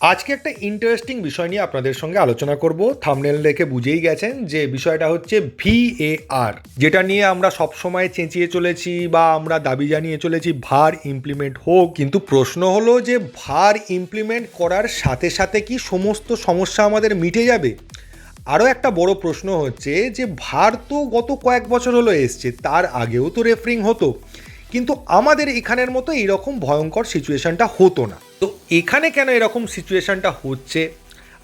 আজকে একটা ইন্টারেস্টিং বিষয় নিয়ে আপনাদের সঙ্গে আলোচনা করব। থামনেল দেখে বুঝেই গেছেন যে বিষয়টা হচ্ছে ভিএআর যেটা নিয়ে আমরা সব সময় চেঁচিয়ে চলেছি বা আমরা দাবি জানিয়ে চলেছি, ভার ইমপ্লিমেন্ট হোক। কিন্তু প্রশ্ন হলো যে ভার ইমপ্লিমেন্ট করার সাথে সাথে কি সমস্ত সমস্যা আমাদের মিটে যাবে? আরও একটা বড় প্রশ্ন হচ্ছে যে ভার তো গত কয়েক বছর হলো এসছে, তার আগেও তো রেফারিং হতো। কিন্তু আমাদের এখানের মতো এইরকম ভয়ঙ্কর সিচুয়েশনটা হতো না। তো এখানে কেন এরকম সিচুয়েশনটা হচ্ছে?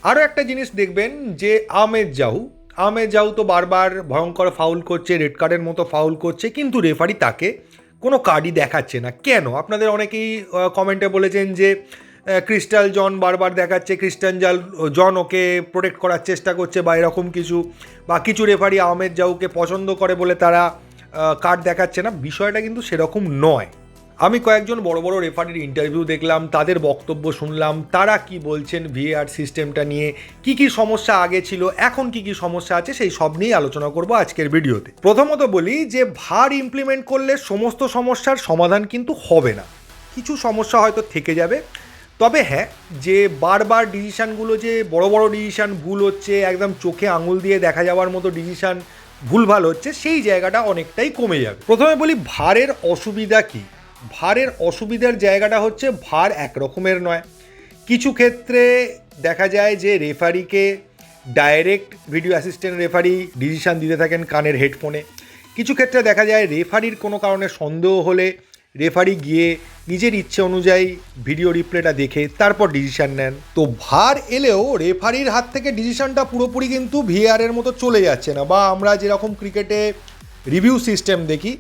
আরও একটা জিনিস দেখবেন যে আমেদ জাহু আমেদ জাহু তো বারবার ভয়ঙ্কর ফাউল করছে রেড কার্ডের মতো ফাউল করছে, কিন্তু রেফারি তাকে কোনো কার্ডই দেখাচ্ছে না। কেন? আপনাদের অনেকেই কমেন্টে বলেছেন যে ক্রিস্টাল জন বারবার দেখাচ্ছে ক্রিস্টান জাল জন ওকে প্রোটেক্ট করার চেষ্টা করছে বা এরকম কিছু, বা কিছু রেফারি আহমেদ জাউকে পছন্দ করে বলে তারা কার্ড দেখাচ্ছে না। বিষয়টা কিন্তু সেরকম নয়। আমি কয়েকজন বড় বড় রেফারির ইন্টারভিউ দেখলাম, তাদের বক্তব্য শুনলাম, তারা কি বলছেন ভিএআর সিস্টেমটা নিয়ে, কি কি সমস্যা আগে ছিল, এখন কি কি সমস্যা আছে, সেই সব নিয়েই আলোচনা করব আজকের ভিডিওতে। প্রথমত বলি যে ভার ইমপ্লিমেন্ট করলে সমস্ত সমস্যার সমাধান কিন্তু হবে না। কিছু সমস্যা হয়তো থেকে যাবে। তবে হ্যাঁ যে বারবার ডিসিশানগুলো যে বড় বড় ডিসিশান ভুল হচ্ছে, একদম চোখে আঙুল দিয়ে দেখা যাওয়ার মতো ডিসিশান ভুলভাল হচ্ছে, সেই জায়গাটা অনেকটাই কমে যাবে। প্রথমে বলি ভারের অসুবিধা কি? ভারের অসুবিধার জায়গাটা হচ্ছে ভার এক রকমের নয়। কিছু ক্ষেত্রে দেখা যায় যে রেফারিকে direct video assistant referee decision দিতে থাকেন কানের হেডফোনে। কিছু ক্ষেত্রে দেখা যায় রেফারির কোনো কারণে সন্দেহ হলে রেফারি গিয়ে নিজের ইচ্ছে অনুযায়ী ভিডিও রিপ্লেটা দেখে তারপর ডিসিশন নেন। তো ভার এলেও রেফারির হাত থেকে ডিসিশনটা পুরোপুরি কিন্তু ভিআরের মতো চলে যাচ্ছে না বা আমরা যেরকম ক্রিকেটে রিভিউ সিস্টেম দেখি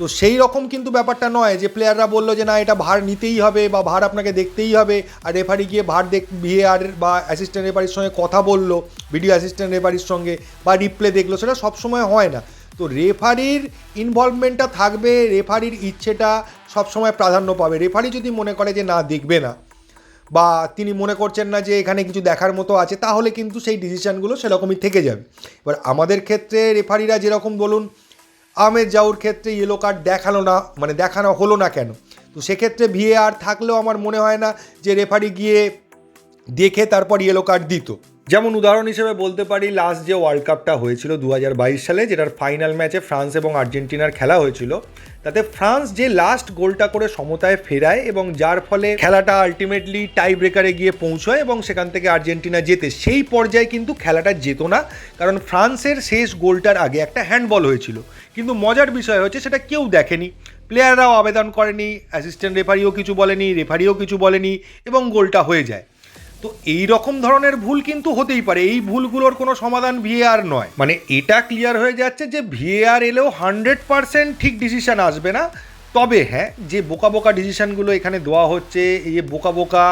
তো সেই রকম কিন্তু ব্যাপারটা নয় যে প্লেয়াররা বলল যে, না, এটা ভার নিতেই হবে বা ভার আপনাকে দেখতেই হবে। আর রেফারি গিয়ে ভার দেখ ভিএআর বা অ্যাসিস্ট্যান্ট রেফারির সঙ্গে কথা বলল ভিডিও অ্যাসিস্ট্যান্ট রেফারির সঙ্গে বা রিপ্লে দেখল, সেটা সবসময় হয় না। তো রেফারির ইনভলভমেন্টটা থাকবে রেফারির ইচ্ছেটা সবসময় প্রাধান্য পাবে। রেফারি যদি মনে করে যে, না, দেখবে না। বা তিনি মনে করছেন না যে, এখানে কিছু দেখার মতো আছে, তাহলে কিন্তু সেই ডিসিশানগুলো সেরকমই থেকে যাবে। এবার আমাদের ক্ষেত্রে রেফারিরা যেরকম বলুন আমের জাউর ক্ষেত্রে ইয়েলো কার্ড দেখাল না মানে দেখানো হলো না কেন? তো সেক্ষেত্রে ভিএআর থাকলেও আমার মনে হয় না যে রেফারি গিয়ে দেখে তারপর ইয়েলো কার্ড দিত। যেমন উদাহরণ হিসেবে বলতে পারি লাস্ট যে ওয়ার্ল্ড কাপটা হয়েছিল দু হাজার বাইশ সালে, যেটার ফাইনাল ম্যাচে ফ্রান্স এবং আর্জেন্টিনার খেলা হয়েছিল, তাতে ফ্রান্স যে লাস্ট গোলটা করে সমতায় ফেরায় এবং যার ফলে খেলাটা আলটিমেটলি টাই ব্রেকারে গিয়ে পৌঁছয় এবং সেখান থেকে আর্জেন্টিনা জেতে, সেই পর্যায়ে কিন্তু খেলাটা যেত না, কারণ ফ্রান্সের শেষ গোলটার আগে একটা হ্যান্ডবল হয়েছিল। কিন্তু মজার বিষয় হচ্ছে সেটা কেউ দেখেনি। প্লেয়াররাও আবেদন করেনি অ্যাসিস্ট্যান্ট রেফারিও কিছু বলেনি রেফারিও কিছু বলেনি এবং গোলটা হয়ে যায়। তো এই রকম ধরনের ভুল কিন্তু হতেই পারে। এই ভুলগুলোর কোনো সমাধান ভিএআর নয়। মানে এটা ক্লিয়ার হয়ে যাচ্ছে যে ভিএআর এলেও হান্ড্রেড পারসেন্ট ঠিক ডিসিশন আসবে না। তবে হ্যাঁ যে বোকা বোকা ডিসিশনগুলো এখানে দেওয়া হচ্ছে, এই যে বোকা বোকা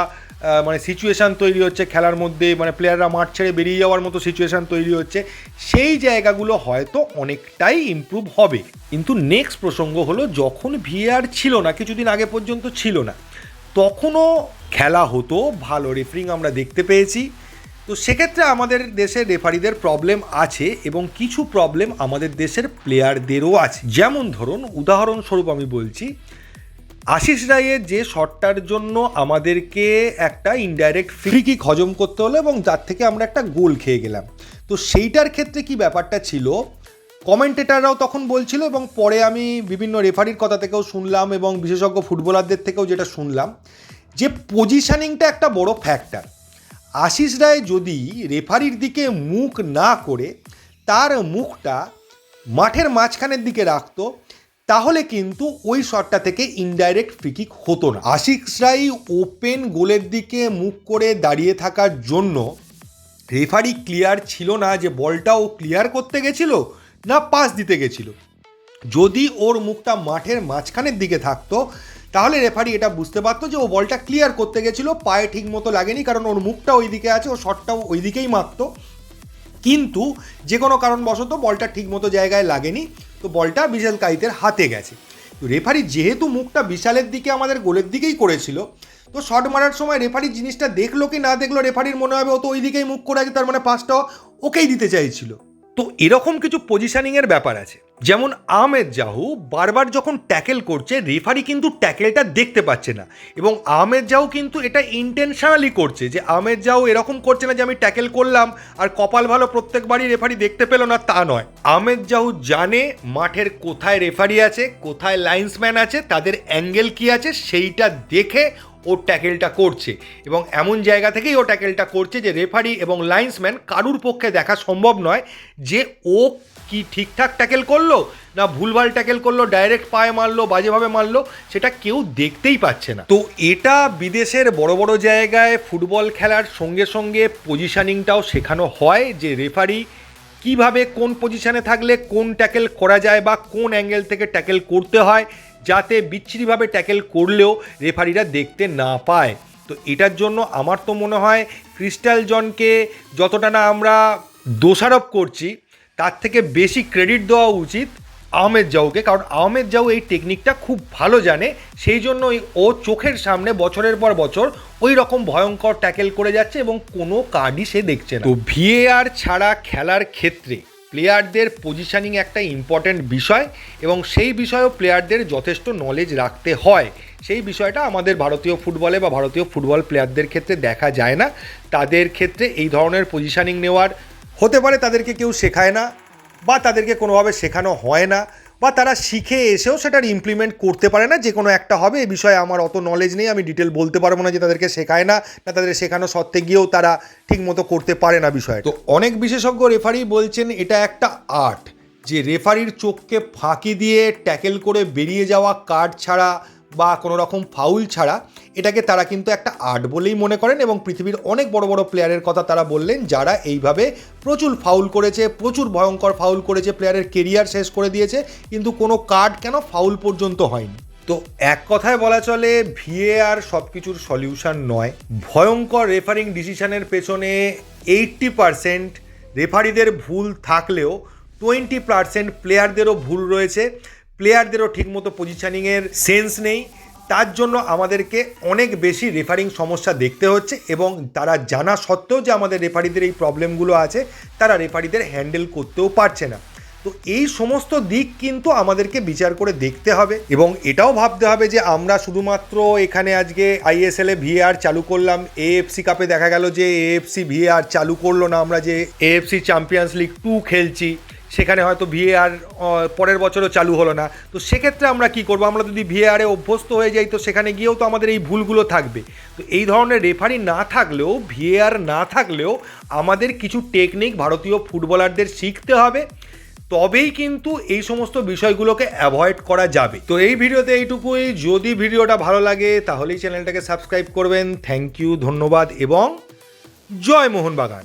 মানে সিচুয়েশান তৈরি হচ্ছে খেলার মধ্যে মানে প্লেয়াররা মাঠ ছেড়ে বেরিয়ে যাওয়ার মতো সিচুয়েশান তৈরি হচ্ছে, সেই জায়গাগুলো হয়তো অনেকটাই ইমপ্রুভ হবে। কিন্তু নেক্সট প্রসঙ্গ হলো, যখন ভিএআর ছিল না, কিছুদিন আগে পর্যন্ত ছিল না, তখনও খেলা হতো, ভালো রেফারিং আমরা দেখতে পেয়েছি। তো সেক্ষেত্রে আমাদের দেশে রেফারিদের প্রবলেম আছে এবং কিছু প্রবলেম আমাদের দেশের প্লেয়ারদেরও আছে। যেমন ধরুন, উদাহরণস্বরূপ আমি বলছি, আশিস রায়ের যে শটটার জন্য আমাদেরকে একটা ইনডাইরেক্ট ফ্রি কিক হজম করতে হলো এবং যার থেকে আমরা একটা গোল খেয়ে গেলাম। তো সেইটার ক্ষেত্রে কি ব্যাপারটা ছিল? কমেন্টেটাররাও তখন বলছিল এবং পরে আমি বিভিন্ন রেফারির কথা থেকেও শুনলাম এবং বিশেষজ্ঞ ফুটবলারদের থেকেও যেটা শুনলাম যে পজিশনিংটা একটা বড় ফ্যাক্টর আশিস রায় যদি রেফারির দিকে মুখ না করে তার মুখটা মাঠের মাঝখানের দিকে রাখতো, তাহলে কিন্তু ওই শটটা থেকে ইনডাইরেক্ট ফ্রিকিক হতো না। আশিস রায় ওপেন গোলের দিকে মুখ করে দাঁড়িয়ে থাকার জন্য রেফারি ক্লিয়ার ছিল না যে বলটা ও ক্লিয়ার করতে গেছিল না পাস দিতে গেছিল। যদি ওর মুখটা মাঠের মাঝখানের দিকে থাকতো তাহলে রেফারি এটা বুঝতে পারতো যে ও বলটা ক্লিয়ার করতে গেছিল, পায়ে ঠিক মতো লাগেনি, কারণ ওর মুখটা ওই দিকে আছে, ও শটটাও ওই দিকেই মারতো। কিন্তু যে কোনো কারণবশত বলটা ঠিক মতো জায়গায় লাগেনি, তো বলটা বিশাল কাইতের হাতে গেছে। তো রেফারি যেহেতু মুখটা বিশালের দিকে, আমাদের গোলের দিকেই করেছিল, তো শট মারার সময় রেফারি জিনিসটা দেখল কি না দেখল, রেফারির মনে হবে ও তো ওই দিকেই মুখ করে আছে, তার মানে পাঁচটা ওকেই দিতে চাইছিল। তো এরকম কিছু পজিশনিংয়ের ব্যাপার আছে। যেমন আহমেদ জাহু বারবার যখন ট্যাকেল করছে রেফারি কিন্তু ট্যাকেলটা দেখতে পাচ্ছে না। এবং আহমেদ জাহু কিন্তু এটা ইন্টেনশনালি করছে যে আহমেদ জাহু এরকম করছে না যে আমি ট্যাকেল করলাম আর কপাল ভালো প্রত্যেকবারই রেফারি দেখতে পেল না, তা নয়। আহমেদ জাহু জানে মাঠের কোথায় রেফারি আছে, কোথায় লাইন্সম্যান আছে, তাদের অ্যাঙ্গেল কি আছে, সেইটা দেখে ও ট্যাকেলটা করছে। এবং এমন জায়গা থেকেই ও ট্যাকেলটা করছে যে রেফারি এবং লাইন্সম্যান কারুর পক্ষে দেখা সম্ভব নয় যে ও কি ঠিকঠাক ট্যাকেল করল না ভুলভাল ট্যাকেল করল, ডাইরেক্ট পায়ে মারলো, বাজেভাবে মারলো, সেটা কেউ দেখতেই পাচ্ছে না। তো এটা বিদেশের বড় বড় জায়গায় ফুটবল খেলার সঙ্গে সঙ্গে পজিশানিংটাও শেখানো হয় যে রেফারি কীভাবে কোন পজিশানে থাকলে কোন ট্যাকেল করা যায় বা কোন অ্যাঙ্গেল থেকে ট্যাকেল করতে হয়। যাতে বিচ্ছিরিভাবে ট্যাকেল করলেও রেফারিরা দেখতে না পায়। তো এটার জন্য আমার তো মনে হয় ক্রিস্টাল জনকে যতটা না আমরা দোষারোপ করছি, তার থেকে বেশি ক্রেডিট দেওয়া উচিত আহমেদ জাউকে। কারণ আহমেদ জাউ এই টেকনিকটা খুব ভালো জানে, সেই জন্যই ও চোখের সামনে বছরের পর বছর ওই রকম ভয়ঙ্কর ট্যাকেল করে যাচ্ছে এবং কোনো কার্ডই সে দেখছে না। তো ভিএআর ছাড়া খেলার ক্ষেত্রে প্লেয়ারদের পজিশানিং একটা ইম্পর্ট্যান্ট বিষয় এবং সেই বিষয়েও প্লেয়ারদের যথেষ্ট নলেজ রাখতে হয়। সেই বিষয়টা আমাদের ভারতীয় ফুটবলে বা ভারতীয় ফুটবল প্লেয়ারদের ক্ষেত্রে দেখা যায় না। তাদের ক্ষেত্রে এই ধরনের পজিশানিং নেওয়ার হতে পারে, তাদেরকে কেউ শেখায় না বা তাদেরকে কোনোভাবে শেখানো হয় না। বা তারা শিখে এসেও সেটার ইমপ্লিমেন্ট করতে পারে না, যে কোনো একটা হবে, এ বিষয়ে আমার অত নলেজ নেই, আমি ডিটেল বলতে পারব না যে তাদেরকে শেখায় না না তাদের শেখানো সত্ত্বে গিয়েও তারা ঠিকমতো করতে পারে না বিষয় তো অনেক বিশেষজ্ঞ রেফারি বলছেন এটা একটা আর্ট যে রেফারির চোখকে ফাঁকি দিয়ে ট্যাকেল করে বেরিয়ে যাওয়া কার্ড ছাড়া বা কোনো রকম ফাউল ছাড়া, এটাকে তারা কিন্তু একটা আর্ট বলেই মনে করেন এবং পৃথিবীর অনেক বড় বড় প্লেয়ারের কথা তারা বললেন, যারা এইভাবে প্রচুর ফাউল করেছে, প্রচুর ভয়ঙ্কর ফাউল করেছে প্লেয়ারের কেরিয়ার শেষ করে দিয়েছে, কিন্তু কোনো কার্ড কেন ফাউল পর্যন্ত হয়নি? তো এক কথায় বলা চলে ভিএআর সব কিছুর সলিউশন নয়। ভয়ঙ্কর রেফারিং ডিসিশনের পেছনে এইট্টি পারসেন্ট রেফারিদের ভুল থাকলেও টোয়েন্টি পারসেন্ট প্লেয়ারদেরও ভুল রয়েছে। প্লেয়ারদেরও ঠিকমতো পজিশনিংয়ের সেন্স নেই। তার জন্য আমাদেরকে অনেক বেশি রেফারিং সমস্যা দেখতে হচ্ছে এবং তারা জানা সত্ত্বেও যে আমাদের রেফারিদের এই প্রবলেমগুলো আছে, তারা রেফারিদের হ্যান্ডেল করতেও পারছে না। তো এই সমস্ত দিক কিন্তু আমাদেরকে বিচার করে দেখতে হবে এবং এটাও ভাবতে হবে যে আমরা শুধুমাত্র এখানে আজকে আইএসএলে ভিএআর চালু করলাম এএফসি কাপে দেখা গেল যে এএফসি ভিএআর চালু করল না, আমরা যে এএফসি চ্যাম্পিয়ন্স লিগ টু খেলছি। সেখানে হয়তো ভিএআর পরের বছরও চালু হলো না। তো সেক্ষেত্রে আমরা কি করব? আমরা যদি ভিএআরে অভ্যস্ত হয়ে যাই, তো সেখানে গিয়েও তো আমাদের এই ভুলগুলো থাকবে। তো এই ধরনের রেফারি না থাকলেও ভিএআর না থাকলেও আমাদের কিছু টেকনিক ভারতীয় ফুটবলারদের শিখতে হবে। তবেই কিন্তু এই সমস্ত বিষয়গুলোকে অ্যাভয়েড করা যাবে। তো এই ভিডিওতে এইটুকুই। যদি ভিডিওটা ভালো লাগে, তাহলেই চ্যানেলটাকে সাবস্ক্রাইব করবেন। থ্যাংক ইউ ধন্যবাদ, এবং জয় মোহনবাগান।